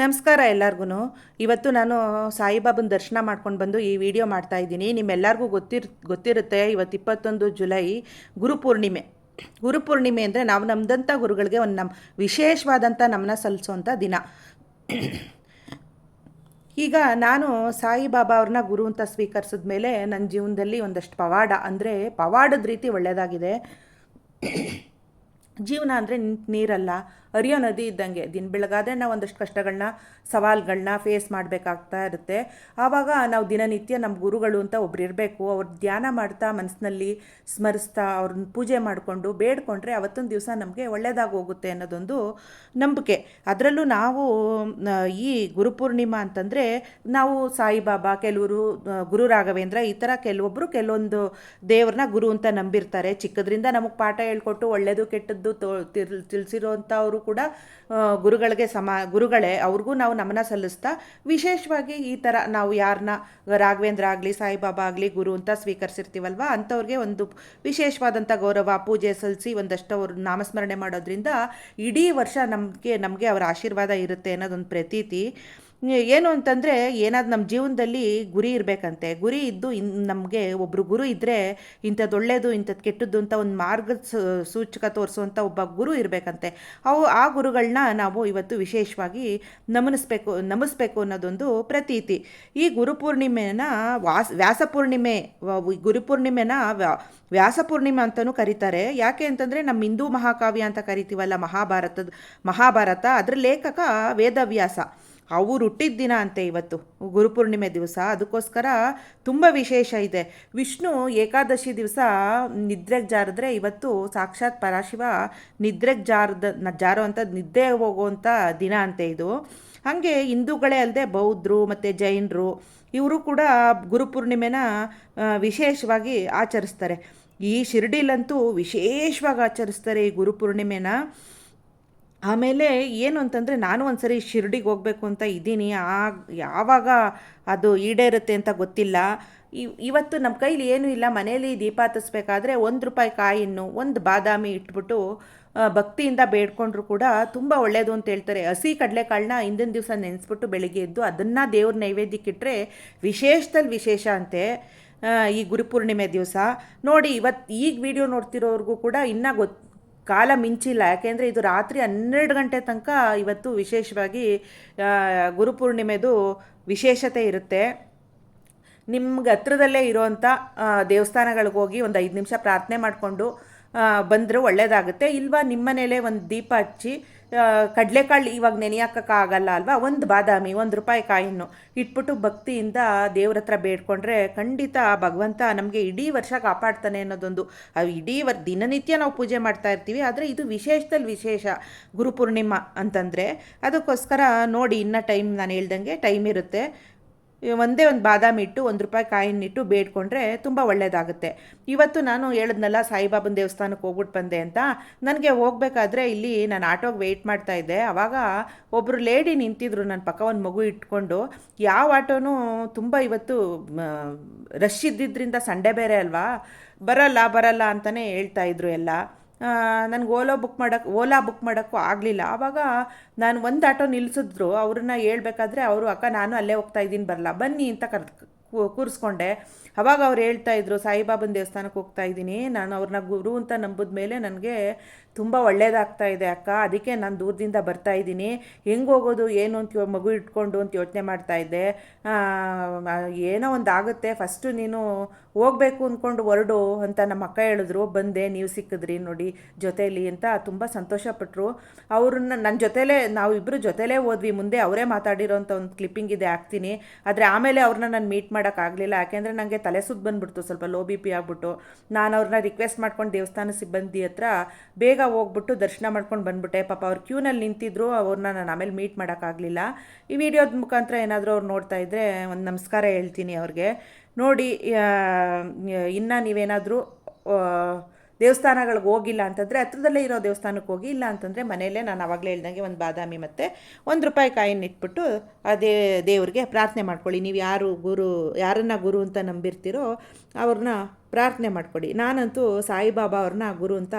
ನಮಸ್ಕಾರ ಎಲ್ಲರಿಗೂ ಇವತ್ತು ನಾನು ಸಾಯಿಬಾಬನ ದರ್ಶನ ಮಾಡ್ಕೊಂಡು ಬಂದು ಈ ವಿಡಿಯೋ ಮಾಡ್ತಾ ಇದ್ದೀನಿ. ನಿಮ್ಮೆಲ್ಲರಿಗೂ ಗೊತ್ತಿರ್, ಗೊತ್ತಿರುತ್ತೆ, ಇವತ್ತು ಇಪ್ಪತ್ತೊಂದು ಜುಲೈ ಗುರುಪೂರ್ಣಿಮೆ ಗುರುಪೂರ್ಣಿಮೆ ಅಂದರೆ ನಾವು ನಮ್ಮದಂಥ ಗುರುಗಳಿಗೆ ಒಂದು ನಮ್ಮ ವಿಶೇಷವಾದಂಥ ನಮನ ಸಲ್ಲಿಸುವಂಥ ದಿನ. ಈಗ ನಾನು ಸಾಯಿಬಾಬಾ ಅವ್ರನ್ನ ಗುರು ಅಂತ ಸ್ವೀಕರಿಸಿದ ಮೇಲೆ ನನ್ನ ಜೀವನದಲ್ಲಿ ಒಂದಷ್ಟು ಪವಾಡ. ಅಂದರೆ ಪವಾಡದ ರೀತಿ ಒಳ್ಳೆಯದಾಗಿದೆ ಜೀವನ ಅಂದರೆ ನೀರಲ್ಲ. ಹರಿಯೋ ನದಿ ಇದ್ದಂಗೆ. ದಿನ ಬೆಳಗಾದ್ರೆ ನಾವು ಒಂದಷ್ಟು ಕಷ್ಟಗಳನ್ನ ಸವಾಲುಗಳನ್ನ ಫೇಸ್ ಮಾಡಬೇಕಾಗ್ತಾ ಇರುತ್ತೆ. ಆವಾಗ ನಾವು ದಿನನಿತ್ಯ ನಮ್ಮ ಗುರುಗಳು ಅಂತ ಒಬ್ರು ಇರಬೇಕು. ಅವ್ರು ಧ್ಯಾನ ಮಾಡ್ತಾ ಮನಸ್ಸಿನಲ್ಲಿ ಸ್ಮರಿಸ್ತಾ ಅವ್ರನ್ನ ಪೂಜೆ ಮಾಡಿಕೊಂಡು ಬೇಡ್ಕೊಂಡ್ರೆ ಅವತ್ತೊಂದು ದಿವಸ ನಮಗೆ ಒಳ್ಳೆಯದಾಗಿ ಹೋಗುತ್ತೆ ಅನ್ನೋದೊಂದು ನಂಬಿಕೆ. ಅದರಲ್ಲೂ ನಾವು ಈ ಗುರುಪೂರ್ಣಿಮಾ ಅಂತಂದರೆ ನಾವು ಸಾಯಿಬಾಬಾ, ಕೆಲವರು ಗುರು ರಾಘವೇಂದ್ರ ಈ ಥರ ಕೆಲವೊಬ್ಬರು ಕೆಲವೊಂದು ದೇವ್ರನ್ನ ಗುರು ಅಂತ ನಂಬಿರ್ತಾರೆ. ಚಿಕ್ಕದ್ರಿಂದ ನಮಗೆ ಪಾಠ ಹೇಳ್ಕೊಟ್ಟು ಒಳ್ಳೆಯದು ಕೆಟ್ಟದ್ದು ತೋ ತಿಳಿಸಿರೋ ತಿಳಿಸಿರೋಂಥವ್ರು ಕೂಡ ಗುರುಗಳಿಗೆ ಸಮ, ಗುರುಗಳೇ, ಅವ್ರಿಗೂ ನಾವು ನಮನ ಸಲ್ಲಿಸ್ತಾ, ವಿಶೇಷವಾಗಿ ಈ ಥರ ನಾವು ಯಾರನ್ನ ರಾಘವೇಂದ್ರ ಆಗಲಿ, ಸಾಯಿಬಾಬಾ ಆಗಲಿ, ಗುರು ಅಂತ ಸ್ವೀಕರಿಸಿರ್ತೀವಲ್ವ, ಅಂಥವ್ರಿಗೆ ಒಂದು ವಿಶೇಷವಾದಂಥ ಗೌರವ, ಪೂಜೆ ಸಲ್ಲಿಸಿ ಒಂದಷ್ಟು ಅವ್ರ ನಾಮಸ್ಮರಣೆ ಮಾಡೋದ್ರಿಂದ ಇಡೀ ವರ್ಷ ನಮಗೆ ನಮಗೆ ಅವರ ಆಶೀರ್ವಾದ ಇರುತ್ತೆ ಅನ್ನೋದೊಂದು ಪ್ರತೀತಿ. ಏನು ಅಂತಂದರೆ ಏನಾದ್ರು ನಮ್ಮ ಜೀವನದಲ್ಲಿ ಗುರಿ ಇರಬೇಕಂತೆ. ಗುರಿ ಇದ್ದು ಇನ್ ನಮಗೆ ಒಬ್ಬರು ಗುರು ಇದ್ದರೆ ಇಂಥದ್ದು ಒಳ್ಳೆಯದು ಇಂಥದ್ದು ಕೆಟ್ಟದ್ದು ಅಂತ ಒಂದು ಮಾರ್ಗ ಸೂಚಕ ತೋರಿಸುವಂಥ ಒಬ್ಬ ಗುರು ಇರಬೇಕಂತೆ. ಅವು ಆ ಗುರುಗಳನ್ನ ನಾವು ಇವತ್ತು ವಿಶೇಷವಾಗಿ ನಮನಿಸ್ಬೇಕು, ನಮಿಸ್ಬೇಕು ಅನ್ನೋದೊಂದು ಪ್ರತೀತಿ. ಈ ಗುರುಪೂರ್ಣಿಮೆನ ವಾಸ ವ್ಯಾಸಪೂರ್ಣಿಮೆ ವ- ವ- ಗುರುಪೂರ್ಣಿಮೆನ ವ್ಯಾ- ವ್ಯಾಸಪೂರ್ಣಿಮೆ ಅಂತಲೂ ಕರೀತಾರೆ. ಯಾಕೆ ಅಂತಂದರೆ ನಮ್ಮ ಹಿಂದೂ ಮಹಾಕಾವ್ಯ ಅಂತ ಕರಿತೀವಲ್ಲ ಮಹಾಭಾರತದ, ಮಹಾಭಾರತ ಅದರ ಲೇಖಕ ವೇದವ್ಯಾಸ. ಅವ್ರು ಹುಟ್ಟಿದ ದಿನ ಅಂತೆ ಇವತ್ತು. ಗುರುಪೂರ್ಣಿಮೆ ದಿವಸ. ಅದಕ್ಕೋಸ್ಕರ ತುಂಬ ವಿಶೇಷ ಇದೆ. ವಿಷ್ಣು ಏಕಾದಶಿ ದಿವಸ ನಿದ್ರೆಗೆ ಜಾರಿದ್ರೆ ಇವತ್ತು ಸಾಕ್ಷಾತ್ ಪರಾಶಿವ ನಿದ್ರೆಗೆ ಜಾರದ, ಜಾರೋ ನಿದ್ದೆ ಹೋಗುವಂಥ ದಿನ ಅಂತೆ ಇದು. ಹಾಗೆ ಹಿಂದೂಗಳೇ ಅಲ್ಲದೆ ಬೌದ್ಧರು ಮತ್ತು ಜೈನರು ಇವರು ಕೂಡ ಗುರುಪೂರ್ಣಿಮೆನ ವಿಶೇಷವಾಗಿ ಆಚರಿಸ್ತಾರೆ. ಈ ಶಿರ್ಡಿಲಂತೂ ವಿಶೇಷವಾಗಿ ಆಚರಿಸ್ತಾರೆ ಈ ಗುರುಪೂರ್ಣಿಮೆನ ಆಮೇಲೆ ಏನು ಅಂತಂದರೆ ನಾನು ಒಂದ್ಸರಿ ಶಿರ್ಡಿಗೆ ಹೋಗಬೇಕು ಅಂತ ಇದ್ದೀನಿ. ಆ ಯಾವಾಗ ಅದು ಈಡೇರುತ್ತೆ ಅಂತ ಗೊತ್ತಿಲ್ಲ. ಇವ್- ಇವತ್ತು ನಮ್ಮ ಕೈಲಿ ಏನೂ ಇಲ್ಲ. ಮನೇಲಿ ದೀಪ ಹತ್ತಿಸ್ಬೇಕಾದ್ರೆ ಒಂದು ರೂಪಾಯಿ ಕಾಯಿನ್ನು, ಒಂದು ಬಾದಾಮಿ ಇಟ್ಬಿಟ್ಟು ಭಕ್ತಿಯಿಂದ ಬೇಡ್ಕೊಂಡ್ರು ಕೂಡ ತುಂಬ ಒಳ್ಳೆಯದು ಅಂತ ಹೇಳ್ತಾರೆ. ಹಸಿ ಕಡಲೆಕಾಳನ್ನ ಹಿಂದಿನ ದಿವಸ ನೆನೆಸ್ಬಿಟ್ಟು ಬೆಳಿಗ್ಗೆ ಎದ್ದು ಅದನ್ನು ದೇವ್ರ ನೈವೇದ್ಯಕ್ಕಿಟ್ಟರೆ ವಿಶೇಷದಲ್ಲಿ ವಿಶೇಷ ಅಂತೆ ಈ ಗುರುಪೂರ್ಣಿಮೆ ದಿವಸ. ನೋಡಿ ಇವತ್ತು ಈಗ ವಿಡಿಯೋ ನೋಡ್ತಿರೋರ್ಗೂ ಕೂಡ ಇನ್ನೂ ಗೊತ್ತು ಕಾಲ ಮಿಂಚಿಲ್ಲ. ಯಾಕೆಂದರೆ ಇದು ರಾತ್ರಿ ಹನ್ನೆರಡು ಗಂಟೆ ತನಕ ಇವತ್ತು ವಿಶೇಷವಾಗಿ ಗುರುಪೂರ್ಣಿಮೆದು ವಿಶೇಷತೆ ಇರುತ್ತೆ. ನಿಮ್ಗೆ ಹತ್ರದಲ್ಲೇ ಇರೋವಂಥ ದೇವಸ್ಥಾನಗಳಿಗೆ ಹೋಗಿ ಒಂದು ಐದು ನಿಮಿಷ ಪ್ರಾರ್ಥನೆ ಮಾಡಿಕೊಂಡು ಬಂದರೆ ಒಳ್ಳೆಯದಾಗುತ್ತೆ ಇಲ್ವಾ ನಿಮ್ಮನೇಲೇ ಒಂದು ದೀಪ ಹಚ್ಚಿ ಕಡಲೆಕಾಳು ಇವಾಗ ನೆನೆಯೋಕ್ಕಾಗಲ್ಲ ಅಲ್ವಾ? ಒಂದು ಬಾದಾಮಿ, ಒಂದು ರೂಪಾಯಿ ಕಾಯಿನ್ನು ಇಟ್ಬಿಟ್ಟು ಭಕ್ತಿಯಿಂದ ದೇವ್ರ ಹತ್ರ ಬೇಡ್ಕೊಂಡ್ರೆ ಖಂಡಿತ ಭಗವಂತ ನಮಗೆ ಇಡೀ ವರ್ಷ ಕಾಪಾಡ್ತಾನೆ ಅನ್ನೋದೊಂದು ಇಡೀ ವರ್, ದಿನನಿತ್ಯ ನಾವು ಪೂಜೆ ಮಾಡ್ತಾ ಇರ್ತೀವಿ. ಆದರೆ ಇದು ವಿಶೇಷದಲ್ಲಿ ವಿಶೇಷ ಗುರುಪೂರ್ಣಿಮಾ ಅಂತಂದರೆ ಅದಕ್ಕೋಸ್ಕರ ನೋಡಿ ಇನ್ನೂ ಟೈಮ್ ನಾನು ಹೇಳ್ದಂಗೆ ಟೈಮ್ ಇರುತ್ತೆ. ಒಂದೇ ಒಂದು ಬಾದಾಮಿ ಇಟ್ಟು ಒಂದು ರೂಪಾಯಿ ಕಾಯಿನಿಟ್ಟು ಬೇಡ್ಕೊಂಡ್ರೆ ತುಂಬ ಒಳ್ಳೆಯದಾಗುತ್ತೆ ಇವತ್ತು ನಾನು ಹೇಳಿದ್ನಲ್ಲ ಸಾಯಿಬಾಬನ ದೇವಸ್ಥಾನಕ್ಕೆ ಹೋಗ್ಬಿಟ್ಟು ಬಂದೆ ಅಂತ. ನನಗೆ ಹೋಗಬೇಕಾದ್ರೆ ಇಲ್ಲಿ ನಾನು ಆಟೋಗೆ ವೆಯ್ಟ್ ಮಾಡ್ತಾ ಇದ್ದೆ. ಆವಾಗ ಒಬ್ಬರು ಲೇಡಿ ನಿಂತಿದ್ರು ನನ್ನ ಪಕ್ಕ ಒಂದು ಮಗು ಇಟ್ಕೊಂಡು. ಯಾವ ಆಟೋನೂ ತುಂಬ ಇವತ್ತು ರಶ್ ಇದ್ದಿದ್ದರಿಂದ ಸಂಡೆ ಬೇರೆ ಅಲ್ವಾ? ಬರಲ್ಲ ಬರಲ್ಲ ಅಂತಲೇ ಹೇಳ್ತಾ ಇದ್ರು ಎಲ್ಲ. ನನಗೆ ಓಲೋ ಬುಕ್ ಮಾಡೋಕ್ಕೆ ಓಲಾ ಬುಕ್ ಮಾಡೋಕ್ಕೂ ಆಗಲಿಲ್ಲ. ಆವಾಗ ನಾನು ಒಂದು ಆಟೋ ನಿಲ್ಲಿಸಿದ್ರು ಅವ್ರನ್ನ ಹೇಳ್ಬೇಕಾದ್ರೆ ಅವರು, ಅಕ್ಕ, ನಾನು ಅಲ್ಲೇ ಹೋಗ್ತಾ ಇದ್ದೀನಿ ಬರಲ್ಲ ಬನ್ನಿ ಅಂತ ಕರ್ ಕೂರಿಸ್ಕೊಂಡೆ. ಅವಾಗ ಅವ್ರು ಹೇಳ್ತಾ ಇದ್ರು, ಸಾಯಿಬಾಬನ ದೇವಸ್ಥಾನಕ್ಕೆ ಹೋಗ್ತಾ ಇದ್ದೀನಿ, ನಾನು ಅವ್ರನ್ನ ಗುರು ಅಂತ ನಂಬಿದ ಮೇಲೆ ನನಗೆ ತುಂಬ ಒಳ್ಳೇದಾಗ್ತಾ ಇದೆ ಅಕ್ಕ. ಅದಕ್ಕೆ ನಾನು ದೂರದಿಂದ ಬರ್ತಾ ಇದ್ದೀನಿ. ಹೆಂಗೆ ಹೋಗೋದು, ಏನು ಅಂತ ಮಗು ಇಟ್ಕೊಂಡು ಅಂತ ಯೋಚನೆ ಮಾಡ್ತಾ ಇದ್ದೆ. ಏನೋ ಒಂದು ಆಗುತ್ತೆ. ಫಸ್ಟು ನೀನು ಹೋಗಬೇಕು ಅಂದ್ಕೊಂಡು ಹೊರಡು ಅಂತ ನಮ್ಮ ಅಕ್ಕ ಹೇಳಿದ್ರು. ಬಂದೆ, ನೀವು ಸಿಕ್ಕಿದ್ರಿ ನೋಡಿ ಜೊತೇಲಿ ಅಂತ ತುಂಬ ಸಂತೋಷಪಟ್ಟರು ಅವ್ರನ್ನ ನನ್ನ ಜೊತೆಲೇ, ನಾವು ಇಬ್ಬರು ಜೊತೆಲೇ ಹೋದ್ವಿ. ಮುಂದೆ ಅವರೇ ಮಾತಾಡಿರೋಂಥ ಒಂದು ಕ್ಲಿಪ್ಪಿಂಗ್ ಇದೆ ಹಾಕ್ತೀನಿ. ಆದರೆ ಆಮೇಲೆ ಅವ್ರನ್ನ ನಾನು ಮೀಟ್ ಮಾಡೋಕ್ಕಾಗಲಿಲ್ಲ ಯಾಕೆಂದರೆ ನನಗೆ ತಲೆ ಸುದ್ದು ಬಂದುಬಿಡ್ತು. ಸ್ವಲ್ಪ ಲೋ ಬಿ ಪಿ ಆಗ್ಬಿಟ್ಟು. ನಾನು ಅವ್ರನ್ನ ರಿಕ್ವೆಸ್ಟ್ ಮಾಡ್ಕೊಂಡು ದೇವಸ್ಥಾನ ಸಿಬ್ಬಂದಿ ಹತ್ರ. ಬೇಗ ಹೋಗ್ಬಿಟ್ಟು ದರ್ಶನ ಮಾಡ್ಕೊಂಡು ಬಂದ್ಬಿಟ್ಟೆ. ಪಾಪ ಅವ್ರು ಕ್ಯೂನಲ್ಲಿ ನಿಂತಿದ್ರು, ಅವ್ರನ್ನ ನಾನು ಆಮೇಲೆ ಮೀಟ್ ಮಾಡೋಕ್ಕಾಗಲಿಲ್ಲ. ಈ ವಿಡಿಯೋದ ಮುಖಾಂತರ ಏನಾದರೂ ಅವ್ರು ನೋಡ್ತಾ ಇದ್ದರೆ ಒಂದು ನಮಸ್ಕಾರ ಹೇಳ್ತೀನಿ ಅವ್ರಿಗೆ. ನೋಡಿ ಇನ್ನು ನೀವೇನಾದರೂ ದೇವಸ್ಥಾನಗಳಿಗೆ ಹೋಗಿಲ್ಲ ಅಂತಂದರೆ ಹತ್ರದಲ್ಲೇ ಇರೋ ದೇವಸ್ಥಾನಕ್ಕೆ ಹೋಗಿ, ಇಲ್ಲ ಅಂತಂದರೆ ಮನೆಯಲ್ಲೇ ನಾನು ಆವಾಗಲೇ ಹೇಳ್ದಂಗೆ ಒಂದು ಬಾದಾಮಿ ಮತ್ತು ಒಂದು ರೂಪಾಯಿ ಕಾಯಿನ ಇಟ್ಬಿಟ್ಟು ಅದೇ ದೇವ್ರಿಗೆ ಪ್ರಾರ್ಥನೆ ಮಾಡ್ಕೊಳ್ಳಿ. ನೀವು ಯಾರು ಗುರು, ಯಾರನ್ನ ಗುರು ಅಂತ ನಂಬಿರ್ತೀರೋ ಅವ್ರನ್ನ ಪ್ರಾರ್ಥನೆ ಮಾಡ್ಕೊಳ್ಳಿ. ನಾನಂತೂ ಸಾಯಿಬಾಬಾ ಅವ್ರನ್ನ ಗುರು ಅಂತ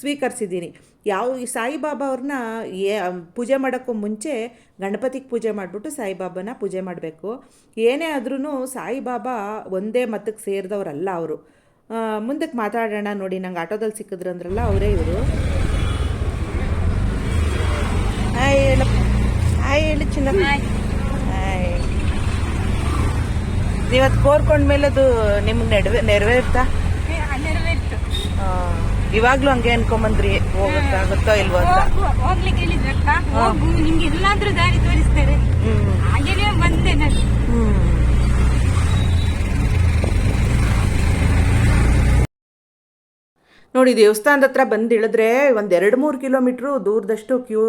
ಸ್ವೀಕರಿಸಿದ್ದೀನಿ. ಯಾವ, ಸಾಯಿಬಾಬಾ ಅವ್ರನ್ನ ಏ ಪೂಜೆ ಮಾಡೋಕ್ಕೂ ಮುಂಚೆ ಗಣಪತಿಗೆ ಪೂಜೆ ಮಾಡಿಬಿಟ್ಟು ಸಾಯಿಬಾಬಾನ ಪೂಜೆ ಮಾಡಬೇಕು. ಏನೇ ಆದ್ರೂ ಸಾಯಿಬಾಬಾ ಒಂದೇ ಮತಕ್ಕೆ ಸೇರಿದವರಲ್ಲ ಅವರು. ಮುಂದಕ್ಕೆ ಮಾತಾಡೋಣ ನೋಡಿ ನಂಗೆ ಆಟೋದಲ್ಲಿ ಸಿಕ್ಕಿದ್ರು ಅಂದ್ರಲ್ಲ ಅವರೇ ಇವರು. ಹಾಯ್ ಹೇಳು. ಹಾಯ್ ಹೇಳು ಚಿನ್ನ. ಹಾಯ್. ಇವತ್ತು ಕೋರ್ಕೊಂಡ್ಮೇಲೆ ಅದು ನಿಮ್ಗೆ ನೆಡವೆ ನೆರವೇರ್ತಾ? ಇವಾಗ್ಲೂ ಹಂಗೆ ಅನ್ಕೊಂಬಂದ್ರಿ ಹೋಗುತ್ತಾಗುತ್ತೋ ಇಲ್ವೋ ಅಂತ. ಹೋಗು- ಹೋಗ್ಲಿಕ್ಕೆ ಹೇಳಿದ್ರಕ್ಕ ಹೋಗು ನಿಮ್ಗೆ ಎಲ್ಲಾದ್ರೂ ದಾರಿ ತೋರಿಸ್ತಾರೆ. ಹ್ಮ್. ಹಾಗೇನೆ ಬಂದೆ ನಾನು. ನೋಡಿ, ದೇವಸ್ಥಾನದ ಹತ್ರ ಬಂದು ಇಳಿದ್ರೆ ಒಂದು ಎರಡು ಮೂರು ಕಿಲೋಮೀಟ್ರು ದೂರದಷ್ಟು ಕ್ಯೂ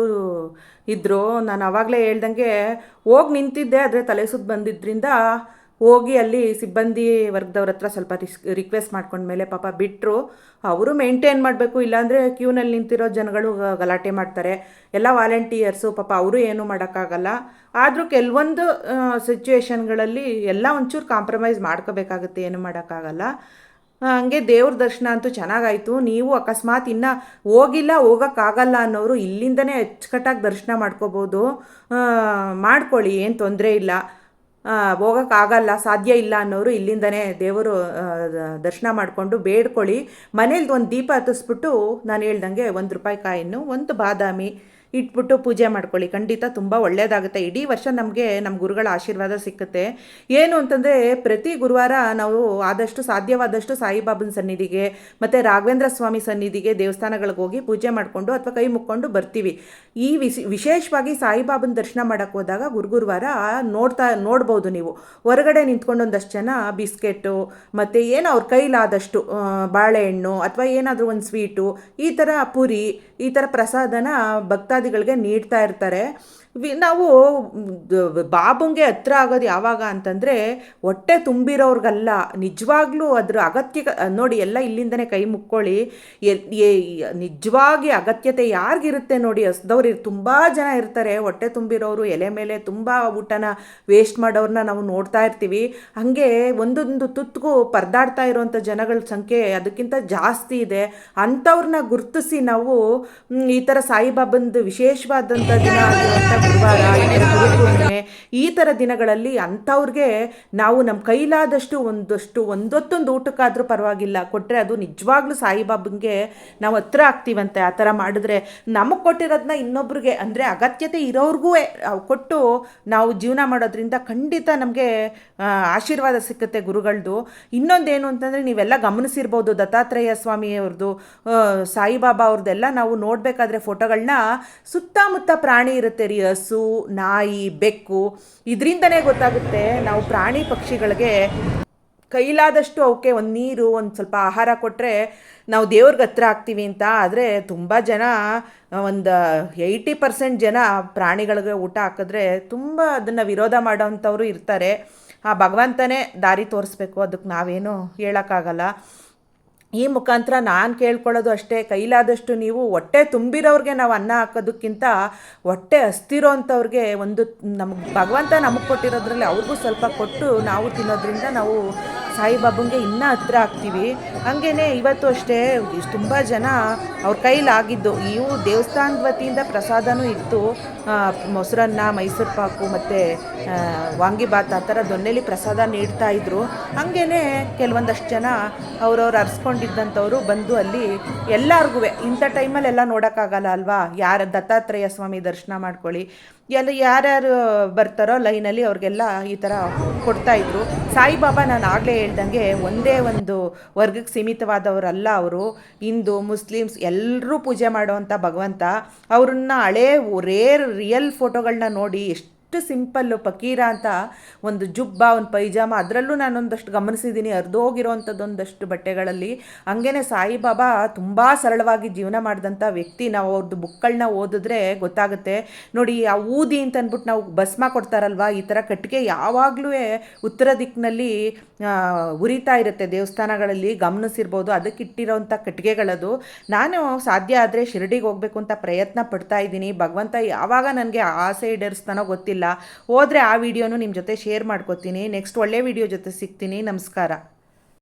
ಇದ್ದರು ನಾನು ಆವಾಗಲೇ ಹೇಳ್ದಂಗೆ ಹೋಗಿ ನಿಂತಿದ್ದೆ, ಆದರೆ ತಲೆ ಸುತ್ತ ಬಂದಿದ್ದರಿಂದ ಹೋಗಿ ಅಲ್ಲಿ ಸಿಬ್ಬಂದಿ ವರ್ಗದವ್ರ ಹತ್ರ ಸ್ವಲ್ಪ ರಿಸ್ ರಿಕ್ವೆಸ್ಟ್ ಮಾಡ್ಕೊಂಡ್ಮೇಲೆ ಪಾಪ ಬಿಟ್ಟರು ಅವರು ಮೇಂಟೈನ್ ಮಾಡಬೇಕು, ಇಲ್ಲಾಂದರೆ ಕ್ಯೂನಲ್ಲಿ ನಿಂತಿರೋ ಜನಗಳು ಗಲಾಟೆ ಮಾಡ್ತಾರೆ. ಎಲ್ಲ ವಾಲಂಟಿಯರ್ಸು ಪಾಪ ಅವರು ಏನೂ ಮಾಡೋಕ್ಕಾಗಲ್ಲ. ಆದರೂ ಕೆಲವೊಂದು ಸಿಚುವೇಶನ್ಗಳಲ್ಲಿ ಎಲ್ಲ ಒಂಚೂರು ಕಾಂಪ್ರಮೈಸ್ ಮಾಡ್ಕೋಬೇಕಾಗುತ್ತೆ, ಏನು ಮಾಡೋಕ್ಕಾಗಲ್ಲ. ಹಂಗೆ ದೇವ್ರ ದರ್ಶನ ಅಂತೂ ಚೆನ್ನಾಗಾಯಿತು. ನೀವು ಅಕಸ್ಮಾತ್ ಇನ್ನು ಹೋಗಿಲ್ಲ, ಹೋಗೋಕ್ಕಾಗಲ್ಲ ಅನ್ನೋರು ಇಲ್ಲಿಂದನೇ ಅಚ್ಚುಕಟ್ಟಾಗಿ ದರ್ಶನ ಮಾಡ್ಕೋಬೋದು. ಮಾಡ್ಕೊಳ್ಳಿ, ಏನು ತೊಂದರೆ ಇಲ್ಲ. ಹೋಗೋಕ್ಕಾಗಲ್ಲ, ಸಾಧ್ಯ ಇಲ್ಲ ಅನ್ನೋರು ಇಲ್ಲಿಂದನೇ ದೇವರು ದರ್ಶನ ಮಾಡಿಕೊಂಡು ಬೇಡ್ಕೊಳ್ಳಿ. ಮನೇಲಿ ಒಂದು ದೀಪ ಹತ್ತಿಸ್ಬಿಟ್ಟು ನಾನು ಹೇಳ್ದಂಗೆ ಒಂದು ರೂಪಾಯಿ ಕಾಯಿನ್ನು, ಒಂದು ಬಾದಾಮಿ. ಇಟ್ಬಿಟ್ಟು ಪೂಜೆ ಮಾಡ್ಕೊಳ್ಳಿ. ಖಂಡಿತ ತುಂಬ ಒಳ್ಳೆಯದಾಗುತ್ತೆ ಇಡೀ ವರ್ಷ ನಮಗೆ ನಮ್ಮ ಗುರುಗಳ ಆಶೀರ್ವಾದ ಸಿಕ್ಕುತ್ತೆ. ಏನು ಅಂತಂದರೆ ಪ್ರತಿ ಗುರುವಾರ ನಾವು ಆದಷ್ಟು ಸಾಧ್ಯವಾದಷ್ಟು ಸಾಯಿಬಾಬನ ಸನ್ನಿಧಿಗೆ ಮತ್ತು ರಾಘವೇಂದ್ರ ಸ್ವಾಮಿ ಸನ್ನಿಧಿಗೆ ದೇವಸ್ಥಾನಗಳಿಗೆ ಹೋಗಿ ಪೂಜೆ ಮಾಡಿಕೊಂಡು ಅಥವಾ ಕೈ ಮುಕ್ಕೊಂಡು ಬರ್ತೀವಿ. ಈ ವಿಶ್, ವಿಶೇಷವಾಗಿ ಸಾಯಿಬಾಬನ ದರ್ಶನ ಮಾಡೋಕ್ಕೆ ಹೋದಾಗ ಗುರುಗುರುವಾರ ನೋಡ್ತಾ, ನೋಡ್ಬೋದು ನೀವು. ಹೊರಗಡೆ ನಿಂತ್ಕೊಂಡು ಒಂದಷ್ಟು ಜನ ಬಿಸ್ಕೆಟ್ಟು ಮತ್ತು ಏನು ಅವ್ರ ಕೈಲಾದಷ್ಟು ಬಾಳೆಹಣ್ಣು ಅಥವಾ ಏನಾದರೂ ಒಂದು ಸ್ವೀಟು, ಈ ಥರ ಪುರಿ, ಈ ಥರ ಪ್ರಸಾದನ ಭಕ್ತಾದಿಗಳಿಗೆ ನೀಡ್ತಾ ಇರ್ತಾರೆ. ವಿ- ನಾವು ಬಾಬುಂಗೆ ಹತ್ರ ಆಗೋದು ಯಾವಾಗ ಅಂತಂದರೆ, ಹೊಟ್ಟೆ ತುಂಬಿರೋರ್ಗಲ್ಲ. ನಿಜವಾಗ್ಲೂ ಅದ್ರ ಅಗತ್ಯ ನೋಡಿ ಎಲ್ಲ ಇಲ್ಲಿಂದನೇ ಕೈ ಮುಕ್ಕೊಳ್ಳಿ. ನಿಜವಾಗಿ ಅಗತ್ಯತೆ ಯಾರಿಗಿರುತ್ತೆ ನೋಡಿ, ಹಸ್ದವ್ರು ತುಂಬ ಜನ ಇರ್ತಾರೆ. ಹೊಟ್ಟೆ ತುಂಬಿರೋರು, ಎಲೆ ಮೇಲೆ ತುಂಬ ಊಟನ ವೇಸ್ಟ್ ಮಾಡೋರನ್ನ ನಾವು ನೋಡ್ತಾ ಇರ್ತೀವಿ. ಹಾಗೆ ಒಂದೊಂದು ತುತ್ತಿಗೂ ಪರದಾಡ್ತಾ ಇರೋವಂಥ ಜನಗಳ ಸಂಖ್ಯೆ ಅದಕ್ಕಿಂತ ಜಾಸ್ತಿ ಇದೆ. ಅಂಥವ್ರನ್ನ ಗುರುತಿಸಿ ನಾವು ಈ ಥರ ಸಾಯಿಬಾಬಂದು ವಿಶೇಷವಾದಂಥ ದಿನ ಈ ಥರ ದಿನಗಳಲ್ಲಿ ಅಂಥವ್ರಿಗೆ ನಾವು ನಮ್ಮ ಕೈಲಾದಷ್ಟು ಒಂದಷ್ಟು ಒಂದೊತ್ತೊಂದು ಊಟಕ್ಕಾದರೂ ಪರವಾಗಿಲ್ಲ. ಕೊಟ್ಟರೆ ಅದು ನಿಜವಾಗ್ಲೂ ಸಾಯಿಬಾಬಂಗೆ ನಾವು ಹತ್ರ ಆಗ್ತೀವಂತೆ. ಆ ಥರ ಮಾಡಿದ್ರೆ ನಮಗೆ ಕೊಟ್ಟಿರೋದನ್ನ ಇನ್ನೊಬ್ರಿಗೆ ಅಂದರೆ ಅಗತ್ಯತೆ ಇರೋರ್ಗೂ ಕೊಟ್ಟು ನಾವು ಜೀವನ ಮಾಡೋದ್ರಿಂದ ಖಂಡಿತ ನಮಗೆ ಆಶೀರ್ವಾದ ಸಿಕ್ಕುತ್ತೆ ಗುರುಗಳದು. ಇನ್ನೊಂದೇನು ಅಂತಂದರೆ ನೀವೆಲ್ಲ ಗಮನಿಸಿರ್ಬೋದು ದತ್ತಾತ್ರೇಯ ಸ್ವಾಮಿಯವ್ರದ್ದು ಅವ್ರದ್ದು ಸಾಯಿಬಾಬಾ ಅವ್ರದ್ದೆಲ್ಲ ನಾವು ನೋಡಬೇಕಾದ್ರೆ ಫೋಟೋಗಳನ್ನ ಸುತ್ತಮುತ್ತ ಪ್ರಾಣಿ ಇರುತ್ತೆ. ರೀ ಹಸು ನಾಯಿ, ಬೆಕ್ಕು ಇದರಿಂದನೇ ಗೊತ್ತಾಗುತ್ತೆ ನಾವು ಪ್ರಾಣಿ ಪಕ್ಷಿಗಳಿಗೆ ಕೈಲಾದಷ್ಟು ಅವಕ್ಕೆ ಒಂದು ನೀರು, ಒಂದು ಸ್ವಲ್ಪ ಆಹಾರ ಕೊಟ್ಟರೆ ನಾವು ದೇವ್ರಿಗೆ ಹತ್ರ ಆಗ್ತೀವಿ ಅಂತ. ಆದರೆ ತುಂಬ ಜನ, ಒಂದು ಏಯ್ಟಿ ಪರ್ಸೆಂಟ್ ಜನ ಪ್ರಾಣಿಗಳಿಗೆ ಊಟ ಹಾಕಿದ್ರೆ ತುಂಬ ಅದನ್ನು ವಿರೋಧ ಮಾಡೋವಂಥವ್ರು ಇರ್ತಾರೆ. ಆ ಭಗವಂತನೇ ದಾರಿ ತೋರಿಸ್ಬೇಕು. ಅದಕ್ಕೆ ನಾವೇನು ಹೇಳೋಕ್ಕಾಗಲ್ಲ. ಈ ಮುಖಾಂತರ ನಾನು ಕೇಳ್ಕೊಳ್ಳೋದು ಅಷ್ಟೇ, ಕೈಲಾದಷ್ಟು ನೀವು ಹೊಟ್ಟೆ ತುಂಬಿರೋರಿಗೆ ನಾವು ಅನ್ನ ಹಾಕೋದಕ್ಕಿಂತ ಹೊಟ್ಟೆ ಹಸ್ತಿರೋ ಅಂಥವ್ರಿಗೆ ಒಂದು ನಮಗೆ ಭಗವಂತ ನಮಗೆ ಕೊಟ್ಟಿರೋದ್ರಲ್ಲಿ ಅವ್ರಿಗೂ ಸ್ವಲ್ಪ ಕೊಟ್ಟು ನಾವು ತಿನ್ನೋದ್ರಿಂದ ನಾವು ಸಾಯಿಬಾಬಂಗೆ ಇನ್ನೂ ಹತ್ರ ಆಗ್ತೀವಿ. ಹಾಗೇ ಇವತ್ತು ಅಷ್ಟೇ ತುಂಬ ಜನ ಅವ್ರ ಕೈಲಾಗಿದ್ದು ಇವು ದೇವಸ್ಥಾನದ ವತಿಯಿಂದ ಪ್ರಸಾದನೂ ಇತ್ತು ಮೊಸರನ್ನ, ಮೈಸೂರು ಪಾಕು ಮತ್ತು ವಾಂಗಿಬಾತ್ ಆ ಥರ ದೊನ್ನೆಲಿ ಪ್ರಸಾದ ನೀಡ್ತಾ ಇದ್ರು. ಹಾಗೇನೆ ಕೆಲವೊಂದಷ್ಟು ಜನ ಅವ್ರವ್ರು ಅರ್ಸ್ಕೊಂಡಿದ್ದಂಥವ್ರು ಬಂದು ಅಲ್ಲಿ ಎಲ್ಲರಿಗೂ ಇಂಥ ಟೈಮಲ್ಲಿ ಎಲ್ಲ ನೋಡೋಕ್ಕಾಗಲ್ಲ ಅಲ್ವಾ? ಯಾರ ದತ್ತಾತ್ರೇಯ ಸ್ವಾಮಿ ದರ್ಶನ ಮಾಡ್ಕೊಳ್ಳಿ. ಎಲ್ಲ ಯಾರ್ಯಾರು ಬರ್ತಾರೋ ಲೈನಲ್ಲಿ ಅವ್ರಿಗೆಲ್ಲ ಈ ಥರ ಕೊಡ್ತಾಯಿದ್ರು ಸಾಯಿಬಾಬಾ ನಾನು ಆಗಲೇ ಹೇಳ್ದಂಗೆ ಒಂದೇ ಒಂದು ವರ್ಗಕ್ಕೆ ಸೀಮಿತವಾದವರಲ್ಲ ಅವರು. ಹಿಂದೂ, ಮುಸ್ಲಿಮ್ಸ್ ಎಲ್ಲರೂ ಪೂಜೆ ಮಾಡುವಂಥ ಭಗವಂತ. ಅವ್ರನ್ನ ಹಳೇ, ರೇರ್, ರಿಯಲ್ ಫೋಟೋಗಳನ್ನ ನೋಡಿ ಎಷ್ಟು ಸಿಂಪಲ್ಲು, ಪಕೀರ ಅಂತ ಒಂದು ಜುಬ್ಬ, ಒಂದು ಪೈಜಾಮ, ಅದರಲ್ಲೂ ನಾನೊಂದಷ್ಟು ಗಮನಿಸಿದ್ದೀನಿ. ಹರಿದೋಗಿರೋವಂಥದ್ದು ಒಂದಷ್ಟು ಬಟ್ಟೆಗಳಲ್ಲಿ. ಹಂಗೇನೆ ಸಾಯಿಬಾಬಾ ತುಂಬ ಸರಳವಾಗಿ ಜೀವನ ಮಾಡಿದಂಥ ವ್ಯಕ್ತಿ. ನಾವು ಅವ್ರದ್ದು ಬುಕ್ಗಳನ್ನ ಓದಿದ್ರೆ ಗೊತ್ತಾಗುತ್ತೆ. ನೋಡಿ, ಆ ಊದಿ ಅಂತ ಅಂದ್ಬಿಟ್ಟು ನಾವು ಭಸ್ಮ ಕೊಡ್ತಾರಲ್ವ? ಈ ಥರ ಕಟ್ಟಿಗೆ ಯಾವಾಗಲೂ ಉತ್ತರ ದಿಕ್ಕಿನಲ್ಲಿ ಉರಿತಾ ಇರುತ್ತೆ ದೇವಸ್ಥಾನಗಳಲ್ಲಿ, ಗಮನಿಸಿರ್ಬೋದು. ಅದಕ್ಕೆ ಇಟ್ಟಿರೋಂಥ ಕಟ್ಟಿಗೆಗಳದು. ನಾನು ಸಾಧ್ಯ ಆದರೆ ಶಿರಡಿಗೆ ಹೋಗಬೇಕು ಅಂತ ಪ್ರಯತ್ನ ಪಡ್ತಾ ಇದ್ದೀನಿ. ಭಗವಂತ ಯಾವಾಗ ನನಗೆ ಆಸೆ ಈಡೇರಿಸ್ತಾನೋ ಗೊತ್ತಿಲ್ಲ. ಹೋದರೆ ಆ ವಿಡಿಯೋನು ನಿಮ್ಮ ಜೊತೆ ಶೇರ್ ಮಾಡ್ಕೋತೀನಿ. ನೆಕ್ಸ್ಟ್ ಒಳ್ಳೆ ವಿಡಿಯೋ ಜೊತೆ ಸಿಗ್ತೀನಿ. ನಮಸ್ಕಾರ.